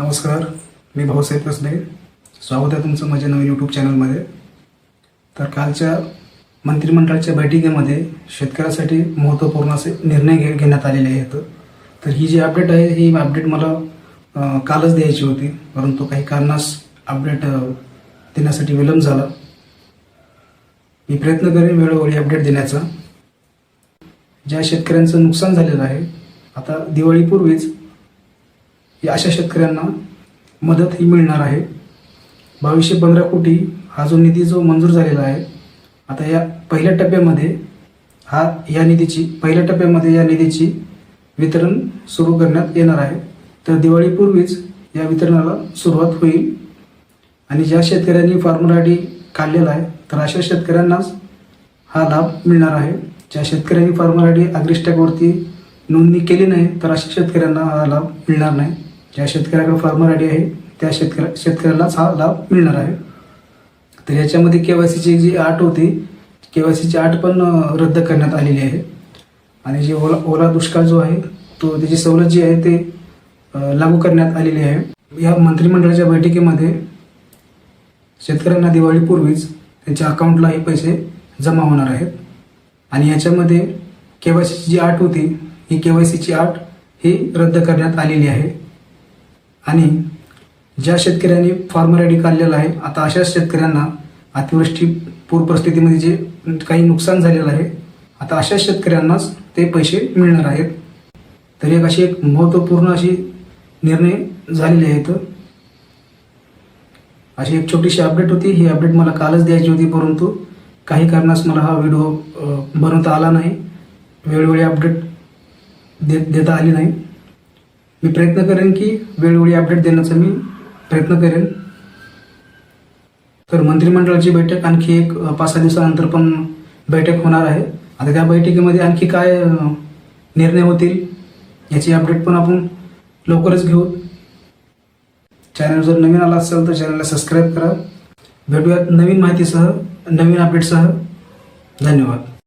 नमस्कार मी भाऊसाहेब कसबे. स्वागत आहे तुमचं माझ्या नवीन यूट्यूब चॅनलमध्ये तर कालच्या मंत्रिमंडळाच्या बैठकीमध्ये शेतकऱ्यासाठी महत्त्वपूर्ण असे निर्णय घे घेण्यात आलेले आहेत. तर ही जी अपडेट आहे ही अपडेट मला कालच द्यायची होती. परंतु काही कारणास अपडेट देण्यासाठी विलंब झाला. मी प्रयत्न करेन वेळोवेळी अपडेट देण्याचा. ज्या शेतकऱ्यांचं नुकसान झालेलं आहे आता दिवाळीपूर्वीच या अशा शेतकऱ्यांना मदत ही मिळणार आहे. बावीसशे पंधरा कोटी हा जो निधी जो मंजूर झालेला आहे आता या पहिल्या टप्प्यामध्ये हा या निधीची पहिल्या टप्प्यामध्ये या निधीची वितरण सुरू करण्यात येणार आहे. तर दिवाळीपूर्वीच या वितरणाला सुरुवात होईल. आणि ज्या शेतकऱ्यांनी फार्मर आय डी काढलेला आहे तर अशा शेतकऱ्यांनाच हा लाभ मिळणार आहे. ज्या शेतकऱ्यांनी फार्मर आय डी अग्रिस्टॅकवरती नोंदणी केली नाही तर अशा शेतकऱ्यांना हा लाभ मिळणार नाही. ज्या शेतकऱ्याकडे फार्मर आय डी आहे त्या शेतकऱ्या शेतकऱ्यालाच हा लाभ मिळणार आहे. तर याच्यामध्ये के वाय सीची जी आठ होती के वाय सीची आठ पण रद्द करण्यात आलेली आहे. आणि जे ओला ओला दुष्काळ जो आहे तो त्याची सवलत जी आहे ते लागू करण्यात आलेली आहे. या मंत्रिमंडळाच्या बैठकीमध्ये शेतकऱ्यांना दिवाळीपूर्वीच त्यांच्या अकाउंटला हे पैसे जमा होणार आहेत. आणि याच्यामध्ये के वाय सीची जी आठ होती ही के वाय सीची आठ ही रद्द करण्यात आलेली आहे. आणि ज्या शेतकऱ्यांनी फार्मर आय डी काढलेला आहे आता अशा शेतकऱ्यांना अतिवृष्टी पूर परिस्थितीमध्ये जे काही नुकसान झालेलं आहे आता अशा शेतकऱ्यांनाच ते पैसे मिळणार आहेत. तर एक अशी एक महत्त्वपूर्ण अशी निर्णय झालेले आहेत. अशी एक छोटीशी अपडेट होती. ही अपडेट मला कालच द्यायची होती परंतु काही कारणास मला हा व्हिडिओ बनवता आला नाही. वेळोवेळी अपडेट देत देता आली नाही. मी प्रयत्न करेन की वेळोवेळी अपडेट देण्याचा मी प्रयत्न करेन. तर मंत्रिमंडळाची बैठक आणखी एक पाच सहा दिवसानंतर पण बैठक होणार आहे. आता त्या बैठकीमध्ये आणखी काय निर्णय होतील याची अपडेट पण आपण लवकरच घेऊ. चॅनल जर नवीन आला असेल तर चॅनलला सबस्क्राईब करा. भेटूयात नवीन माहितीसह नवीन अपडेटसह धन्यवाद.